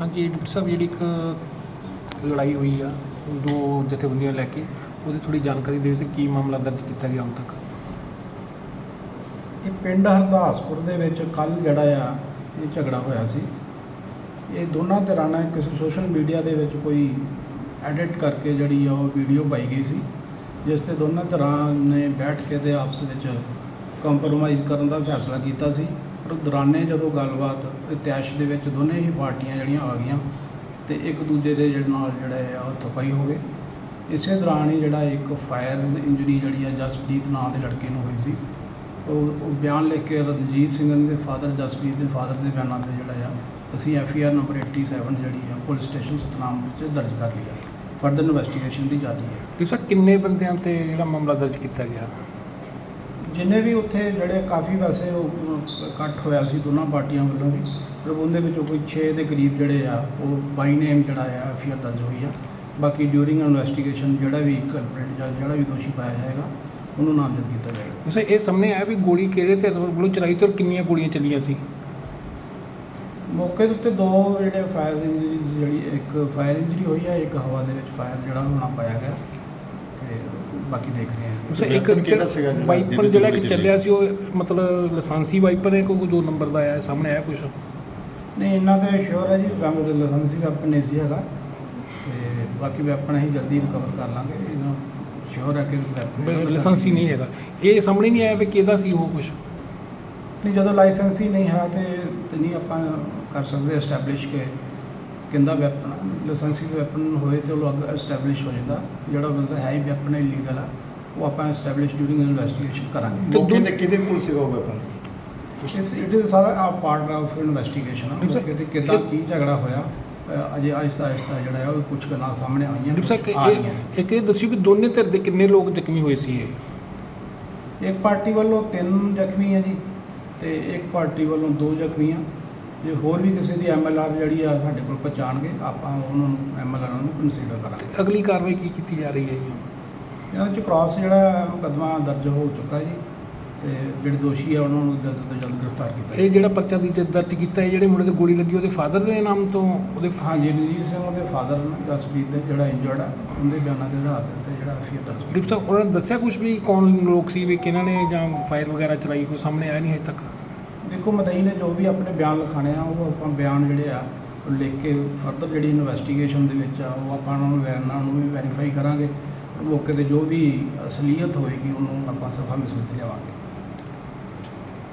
ਹਾਂਜੀ, ਡਾਕਟਰ ਸਾਹਿਬ, ਜਿਹੜੀ ਇੱਕ ਲੜਾਈ ਹੋਈ ਆ, ਦੋ ਜਥੇਬੰਦੀਆਂ ਲੈ ਕੇ, ਉਹਦੀ ਥੋੜੀ ਜਾਣਕਾਰੀ ਦਿਓ ਤੇ ਕੀ ਮਾਮਲਾ ਦਰਜ ਕੀਤਾ ਗਿਆ ਹੁਣ ਤੱਕ। ਇਹ ਪਿੰਡ ਹਰਦਾਸਪੁਰ ਦੇ ਵਿੱਚ ਕੱਲ ਜਿਹੜਾ ਆ, ਇਹ ਝਗੜਾ ਹੋਇਆ ਸੀ। ਇਹ ਦੋਨਾਂ ਧਿਰਾਂ ਨੇ ਕਿਸੇ ਸੋਸ਼ਲ ਮੀਡੀਆ ਦੇ ਵਿੱਚ ਕੋਈ ਐਡਿਟ ਕਰਕੇ ਜਿਹੜੀ ਆ, ਉਹ ਵੀਡੀਓ ਪਾਈ ਗਈ ਸੀ, ਜਿਸ ਤੇ ਦੋਨਾਂ ਧਿਰਾਂ ਨੇ ਬੈਠ ਕੇ ਤੇ ਆਪਸ ਵਿੱਚ ਕੰਪਰੋਮਾਈਜ਼ ਕਰਨ ਦਾ ਫੈਸਲਾ ਕੀਤਾ ਸੀ। ਪਰ ਦੌਰਾਨੇ ਜਦੋਂ ਗੱਲਬਾਤ ਇਤਿਹਾਸ ਦੇ ਵਿੱਚ ਦੋਨੇ ਹੀ ਪਾਰਟੀਆਂ ਜਿਹੜੀਆਂ ਆ ਗਈਆਂ ਤੇ ਇੱਕ ਦੂਜੇ ਦੇ ਜਿਹੜੇ ਨਾਲ ਜਿਹੜਾ ਆ, ਉਹ ਥਪਾਈ ਹੋ ਗਏ। ਇਸੇ ਦੌਰਾਨ ਹੀ ਜਿਹੜਾ ਇੱਕ ਫਾਇਰ ਇੰਜਰੀ ਜਿਹੜੀ ਆ, ਜਸਪ੍ਰੀਤ ਨਾਂ ਦੇ ਲੜਕੇ ਨੂੰ ਹੋਈ ਸੀ। ਉਹ ਉਹ ਬਿਆਨ ਲਿਖ ਕੇ ਰਣਜੀਤ ਸਿੰਘ ਦੇ ਫਾਦਰ, ਜਸਪ੍ਰੀਤ ਦੇ ਫਾਦਰ ਦੇ ਬਿਆਨਾਂ ਤੇ ਜਿਹੜਾ ਆ, ਅਸੀਂ ਐਫ ਆਈ ਆਰ ਨੰਬਰ 87 ਜਿਹੜੀ ਆ, ਪੁਲਿਸ ਸਟੇਸ਼ਨ ਸਤਨਾਮ ਵਿੱਚ ਦਰਜ ਕਰ ਲਈ ਆ ਫਰਦਰ ਇਨਵੈਸਟੀਗੇਸ਼ਨ ਦੀ ਜਾਰੀ ਹੈ। ਸਰ ਕਿੰਨੇ ਬੰਦਿਆਂ ਤੇ ਜਿਹੜਾ ਮਾਮਲਾ ਦਰਜ ਕੀਤਾ ਗਿਆ? ਜਿੰਨੇ ਵੀ ਉੱਥੇ ਜਿਹੜੇ ਕਾਫੀ ਵੈਸੇ ਉਹ ਇਕੱਠ ਹੋਇਆ ਸੀ ਦੋਨਾਂ ਪਾਰਟੀਆਂ ਵੱਲੋਂ ਵੀ ਪਰ ਉਹਦੇ ਵਿੱਚੋਂ ਕੋਈ 6 ਦੇ ਕਰੀਬ ਜਿਹੜੇ ਆ ਉਹ ਬਾਈ ਨੇਮ ਜਿਹੜਾ ਆ ਐਫ ਆਈ ਆਰ ਦਰਜ ਹੋਈ ਆ। ਬਾਕੀ ਡਿਊਰਿੰਗ ਇਨਵੈਸਟੀਗੇਸ਼ਨ ਜਿਹੜਾ ਵੀ ਕਲਪਰੇਟ ਜਾਂ ਜਿਹੜਾ ਵੀ ਦੋਸ਼ੀ ਪਾਇਆ ਜਾਏਗਾ ਉਹਨੂੰ ਨਾਮਜ਼ਦ ਕੀਤਾ ਜਾਏਗਾ। ਸਾਹਿਬ ਇਹ ਸਾਹਮਣੇ ਆਇਆ ਵੀ ਗੋਲੀ ਕਿਹੜੇ ਧਿਰ ਵੱਲੋਂ ਚਲਾਈ ਤੇ ਔਰ ਕਿੰਨੀਆਂ ਗੋਲੀਆਂ ਚੱਲੀਆਂ ਸੀ? ਮੌਕੇ ਦੇ ਉੱਤੇ ਦੋ ਜਿਹੜੇ ਫਾਇਰ ਇੰਜਰੀਜ਼ ਜਿਹੜੀ ਇੱਕ ਫਾਇਰ ਇੰਜਰੀ ਹੋਈ ਹੈ ਇੱਕ ਹਵਾ ਦੇ ਵਿੱਚ ਫਾਇਰ ਜਿਹੜਾ ਹੋਣਾ ਪਾਇਆ ਗਿਆ। ਤੇ ਬਾਕੀ ਦੇਖ ਰਹੇ ਹਾਂ। ਸਾਹਿਬ ਇੱਕ weapon ਕਿਹੜਾ ਸੀਗਾ ਜਿਹੜਾ ਵਾਈਪਰ ਜਿਹਦੇ ਜਿਹੜਾ ਕਿ ਚੱਲੀ? ਚੱਲਿਆ ਸੀ ਉਹ ਮਤਲਬ ਲਾਇਸੈਂਸੀ ਵਾਈਪਰ ਹੈ ਕੋਈ ਦੋ ਨੰਬਰ ਦਾ ਆਇਆ ਸਾਹਮਣੇ ਆਇਆ ਕੁਝ ਨਹੀਂ ਇਹਨਾਂ ਤੇ ਸ਼ੋਰ ਹੈ ਜੀ ਵੈਪਨ ਦੇ ਲਾਇਸੈਂਸੀ ਵੈਪਨ ਨਹੀਂ ਸੀ ਹੈਗਾ। ਤੇ ਬਾਕੀ ਵੈਪਨ ਅਸੀਂ ਜਲਦੀ ਰਿਕਵਰ ਕਰ ਲਾਂਗੇ ਇਹਨਾਂ ਸ਼ੋਰ ਹੈ ਕਿ ਵੈਪਨ ਲਾਇਸੈਂਸੀ ਨਹੀਂ ਹੈਗਾ। ਇਹ ਸਾਹਮਣੇ ਨਹੀਂ ਆਇਆ ਵੀ ਕਿਹਦਾ ਸੀ ਉਹ ਕੁਝ ਨਹੀਂ ਜਦੋਂ ਲਾਇਸੈਂਸ ਹੀ ਨਹੀਂ ਹੈ ਤੇ ਤੇ ਨਹੀਂ ਆਪਾਂ ਕਰ ਸਕਦੇ ਐਸਟੈਬਲਿਸ਼ ਕੇ ਕਿੰਦਾ ਵੈਪਨ ਲਾਇਸੈਂਸੀ ਵੈਪਨ ਹੋਏ ਤੇ ਉਹ ਅੱਗ ਐਸਟੈਬਲਿਸ਼ ਹੋ ਜਾਂਦਾ। ਜਿਹੜਾ ਬੰਦਾ ਹੈ ਹੀ ਵੈਪਨ ਇਲੀਗਲ ਆ ਉਹ ਆਪਾਂ ਐਸਟੈਬਲਿਸ਼ ਡਿਊਰਿੰਗ ਇਨਵੈਸਟੀਗੇਸ਼ਨ ਕਰਾਂਗੇ। ਤੇ ਮੌਕੇ ਤੇ ਕਿਹਦੇ ਕੋਲ ਸੀਗਾ ਉਹ ਵੈਪਨ ਇਸ ਇਟ ਇਜ਼ ਸਾਰਾ ਆ ਪਾਰਟ ਆਫ ਇਨਵੈਸਟੀਗੇਸ਼ਨ ਆ। ਸਰ, ਮੌਕੇ ਤੇ ਕਿੱਦਾਂ ਕੀ ਝਗੜਾ ਹੋਇਆ ਅਜੇ ਆਹਿਸਤਾ ਆਹਿਸਤਾ ਜਿਹੜਾ ਹੈ ਉਹ ਕੁਝ ਗੱਲਾਂ ਸਾਹਮਣੇ ਆਈਆਂ ਨੇ, ਆ। ਇਹ- ਇੱਕ ਇਹ ਦੱਸਿਓ ਵੀ ਦੋਨੇ ਧਿਰ ਦੇ ਕਿੰਨੇ ਲੋਕ ਜ਼ਖਮੀ ਹੋਏ ਸੀ ਇਹ? ਇੱਕ ਪਾਰਟੀ ਵੱਲੋਂ ਤਿੰਨ ਜ਼ਖਮੀ ਹੈ ਜੀ ਤੇ ਇੱਕ ਪਾਰਟੀ ਵੱਲੋਂ ਦੋ ਜ਼ਖਮੀ ਆ। ਜੇ ਹੋਰ ਵੀ ਕਿਸੇ ਦੀ ਐਮਐਲਆਰ ਜਿਹੜੀ ਆ ਸਾਡੇ ਕੋਲ ਪਹੁੰਚਾਣਗੇ ਆਪਾਂ ਉਹਨਾਂ ਨੂੰ ਐਮਐਲਆਰ ਨੂੰ ਕੰਸੀਡਰ ਕਰਾਂਗੇ। ਅਗਲੀ ਕਾਰਵਾਈ ਕੀ ਕੀਤੀ ਜਾ ਰਹੀ ਹੈ ਜੀ? ਇਹਨਾਂ 'ਚ ਕ੍ਰਾਸ ਜਿਹੜਾ ਮੁਕੱਦਮਾ ਦਰਜ ਹੋ ਚੁੱਕਾ ਜੀ ਤੇ ਜਿਹੜੇ ਦੋਸ਼ੀ ਆ ਉਹਨਾਂ ਨੂੰ ਜਲਦ ਤੋਂ ਜਲਦ ਗ੍ਰਿਫਤਾਰ ਕੀਤਾ ਇਹ ਜਿਹੜਾ ਪਰਚਾ ਦੀ ਦਰਜ ਕੀਤਾ ਹੈ ਜਿਹੜੇ ਮੁੰਡੇ ਤੇ ਗੋਲੀ ਲੱਗੀ ਉਹਦੇ ਫਾਦਰ ਦੇ ਨਾਮ ਤੋਂ ਉਹਦੇ ਹਾਂਜੀ ਰਣਜੀਤ ਸਿੰਘ ਉਹਦੇ ਫਾਦਰ ਨੇ ਜਸਪ੍ਰੀਤ ਦੇ ਜਿਹੜਾ ਇੰਜਰਡ ਆ ਉਹਦੇ ਬਿਆਨਾਂ ਦੇ ਆਧਾਰ ਤੇ ਜਿਹੜਾ ਅਫੀਅਰ ਦਰਜ ਸਾਹਿਬ ਉਹਨਾਂ ਨੇ ਦੱਸਿਆ ਕੁਝ ਵੀ ਕੌਣ ਲੋਕ ਸੀ ਵੀ ਕਿਹਨਾਂ ਨੇ ਜਾਂ ਫਾਇਰ ਵਗੈਰਾ ਚਲਾਈ ਕੋਈ ਸਾਹਮਣੇ ਆਇਆ ਨਹੀਂ ਹਜੇ ਤੱਕ? ਦੇਖੋ ਮਦਈ ਨੇ ਜੋ ਵੀ ਆਪਣੇ ਬਿਆਨ ਲਿਖਾਣੇ ਆ, ਉਹ ਆਪਾਂ ਬਿਆਨ ਜਿਹੜੇ ਆ, ਉਹ ਲਿਖ ਕੇ ਫਰਦਰ ਜਿਹੜੀ ਇਨਵੈਸਟੀਗੇਸ਼ਨ ਦੇ ਵਿੱਚ ਆ, ਉਹ ਆਪਾਂ ਉਹਨਾਂ ਨੂੰ ਵੈਰਨਾ ਨੂੰ ਵੀ ਵੈਰੀਫਾਈ ਕਰਾਂਗੇ। ਮੌਕੇ ਤੇ ਜੋ ਵੀ ਅਸਲੀਅਤ ਹੋਏਗੀ, ਉਹਨੂੰ ਆਪਾਂ ਸਫਾ ਮਿਸਲ ਤੇ ਲਿਆਵਾਂਗੇ।